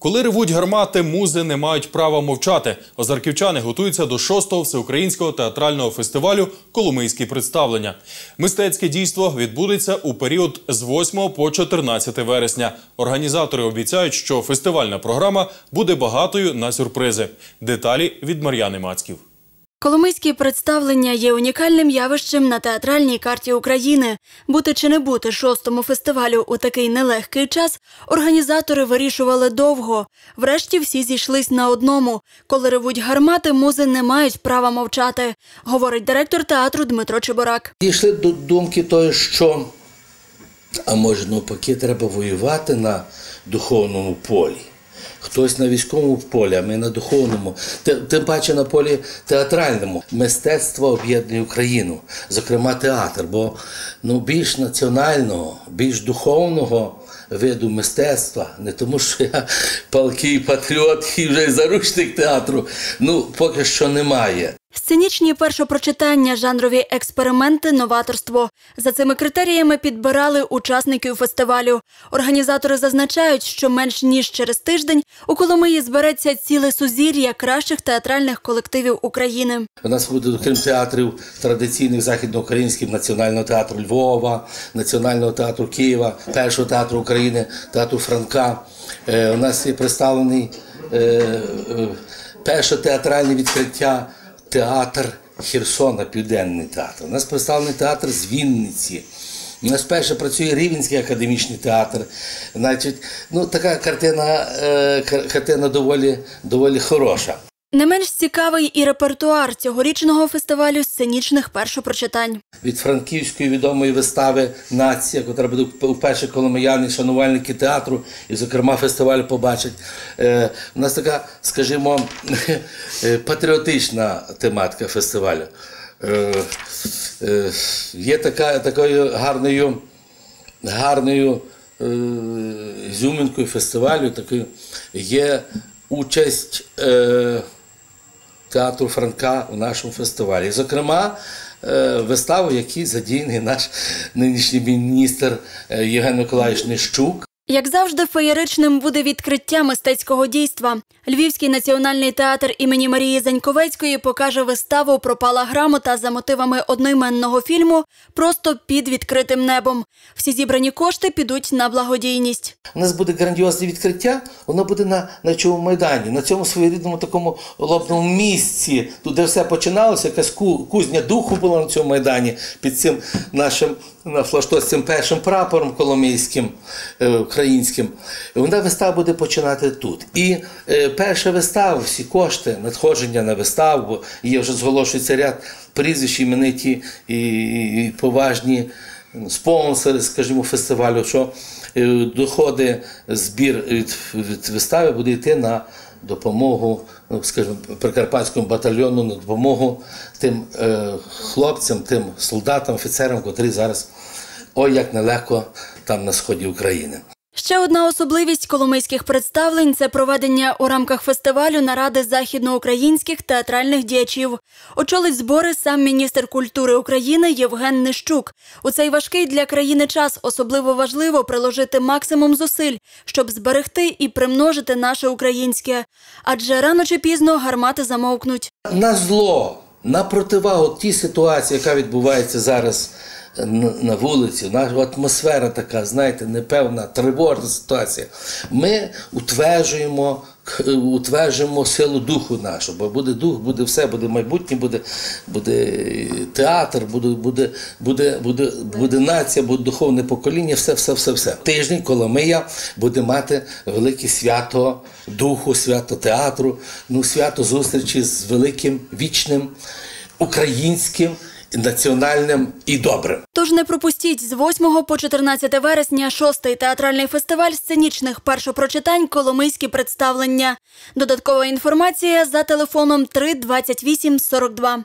Коли ревуть гармати, музи не мають права мовчати. Озарківчани готуються до шостого всеукраїнського театрального фестивалю Коломийські представлення. Мистецьке дійство відбудеться у період з 8 по 14 вересня. Організатори обіцяють, що фестивальна програма буде багатою на сюрпризи. Деталі від Мар'яни Мацьків. Коломийські представлення є унікальним явищем на театральній карті України. Бути чи не бути шостому фестивалю у такий нелегкий час організатори вирішували довго. Врешті всі зійшлись на одному. Коли ревуть гармати, музи не мають права мовчати, говорить директор театру Дмитро Чеборак. Дійшли до думки тої, що а може навпаки треба воювати на духовному полі. Хтось на військовому полі, а ми на духовному, тим паче на полі театральному. Мистецтво об'єднує Україну, зокрема театр, бо ну, більш національного, більш духовного виду мистецтва, не тому, що я палкий патріот і вже заручник театру, ну поки що немає. Сценічні першопрочитання, жанрові експерименти, новаторство. За цими критеріями підбирали учасників фестивалю. Організатори зазначають, що менш ніж через тиждень у Коломиї збереться ціле сузір'я кращих театральних колективів України. У нас буде, окрім театрів традиційних західноукраїнських Національного театру Львова, Національного театру Києва, Першого театру України, театру Франка. Е, у нас є представлений е, е, перше театральне відкриття театр Херсона, Південний театр. У нас представлений театр з Вінниці. У нас перше працює Рівенський академічний театр. Значить, ну, така картина, е, картина доволі, доволі хороша. Не менш цікавий і репертуар цьогорічного фестивалю сценічних першопрочитань. від франківської відомої вистави Нація, яка буде вперше коломияни, шанувальники театру, і, зокрема, фестиваль побачать. Е, у нас така, скажімо, е, патріотична тематика фестивалю. Е, є така, такою гарною, гарною зюминкою фестивалю, такою є участь. Театру Франка у нашому фестивалі. Зокрема, е, виставу, в якій задіяний наш нинішній міністр е, Євген Миколаївич Нищук. Як завжди, феєричним буде відкриття мистецького дійства. Львівський національний театр імені Марії Заньковецької покаже виставу Пропала грамота за мотивами одноіменного фільму просто під відкритим небом. Всі зібрані кошти підуть на благодійність. У нас буде грандіозне відкриття, воно буде на Найчовому майдані, на цьому своєрідному такому лобному місці, тут де все починалося, якась кузня духу була на цьому майдані під цим нашим на флаштоці цим першим прапором коломийським е, українським. Вона вистава буде починати тут. І е, перша вистава, всі кошти, надходження на виставу, бо є вже зголошується ряд прізвищ імениті і, поважні спонсори, скажімо, фестивалю, що е, доходи, збір від, від вистави буде йти на допомогу, ну, скажімо, Прикарпатському батальйону, на допомогу тим е, хлопцям, тим солдатам, офіцерам, котрі зараз ой як нелегко там на сході України. Ще одна особливість коломийських представлень це проведення у рамках фестивалю наради західноукраїнських театральних діячів. Очолить збори сам міністр культури України Євген Нищук. У цей важкий для країни час особливо важливо приложити максимум зусиль, щоб зберегти і примножити наше українське. Адже рано чи пізно гармати замовкнуть. На зло, на противагу тій ситуації, яка відбувається зараз на, вулиці, наша атмосфера така, знаєте, непевна, тривожна ситуація. Ми утверджуємо, утверджуємо силу духу нашого, бо буде дух, буде все, буде майбутнє, буде, буде театр, буде, буде, буде, буде, буде нація, буде духовне покоління, все, все, все, все. Тиждень Коломия буде мати велике свято духу, свято театру, ну, свято зустрічі з великим вічним українським, національним і добрим. Тож не пропустіть з 8 по 14 вересня шостий театральний фестиваль сценічних першопрочитань Коломийські представлення. Додаткова інформація за телефоном 3 28 42.